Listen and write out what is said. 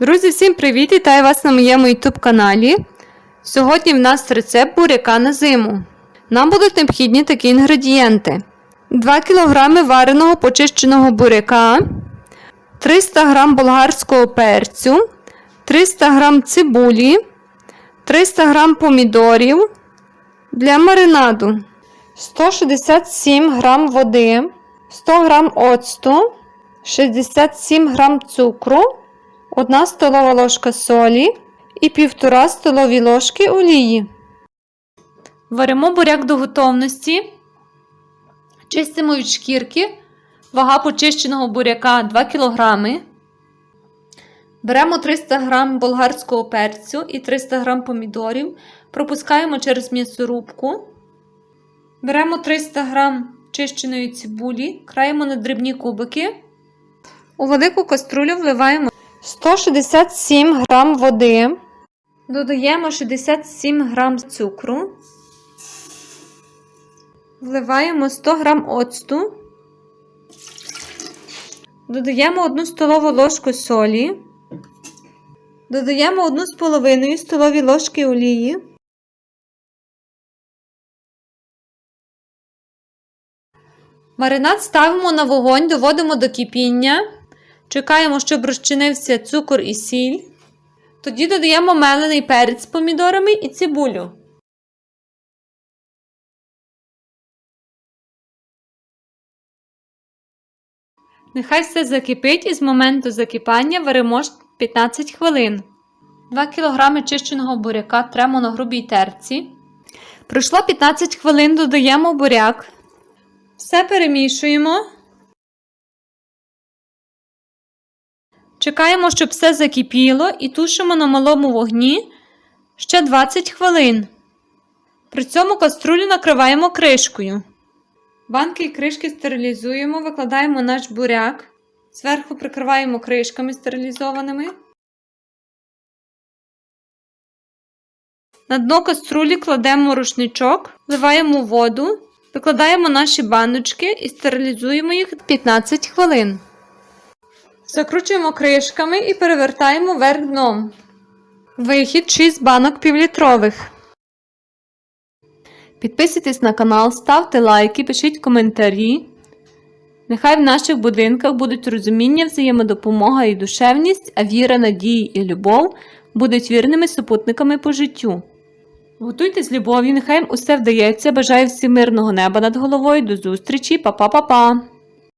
Друзі, всім привіт! Вітаю вас на моєму YouTube каналі. Сьогодні в нас рецепт буряка на зиму. Нам будуть необхідні такі інгредієнти: 2 кг вареного почищеного буряка, 300 г болгарського перцю, 300 г цибулі, 300 г помідорів для маринаду, 167 г води, 100 г оцту, 67 г цукру. 1 столова ложка солі і 1,5 столові ложки олії. Варимо буряк до готовності. Чистимо від шкірки. Вага почищеного буряка 2 кг. Беремо 300 г болгарського перцю і 300 г помідорів. Пропускаємо через м'ясорубку. Беремо 300 г чищеної цибулі, краємо на дрібні кубики. У велику каструлю вливаємо 167 г води, додаємо 67 г цукру, вливаємо 100 г оцту, додаємо 1 столову ложку солі, додаємо 1,5 столові ложки олії. Маринад ставимо на вогонь, доводимо до кипіння. Чекаємо, щоб розчинився цукор і сіль. Тоді додаємо мелений перець з помідорами і цибулю. Нехай все закипить і з моменту закипання варимо 15 хвилин. 2 кг чищеного буряка тремо на грубій терці. Пройшло 15 хвилин, додаємо буряк. Все перемішуємо. Чекаємо, щоб все закипіло і тушимо на малому вогні ще 20 хвилин. При цьому каструлю накриваємо кришкою. Банки і кришки стерилізуємо, викладаємо наш буряк, зверху прикриваємо кришками стерилізованими. На дно каструлі кладемо рушничок, вливаємо воду, викладаємо наші баночки і стерилізуємо їх 15 хвилин. Закручуємо кришками і перевертаємо вверх дном. Вихід 6 банок півлітрових. Підписуйтесь на канал, ставте лайки, пишіть коментарі. Нехай в наших будинках будуть розуміння, взаємодопомога і душевність, а віра, надії і любов будуть вірними супутниками по життю. Готуйте з любов'ю, нехай усе вдається. Бажаю всім мирного неба над головою. До зустрічі, Па-па-па-па!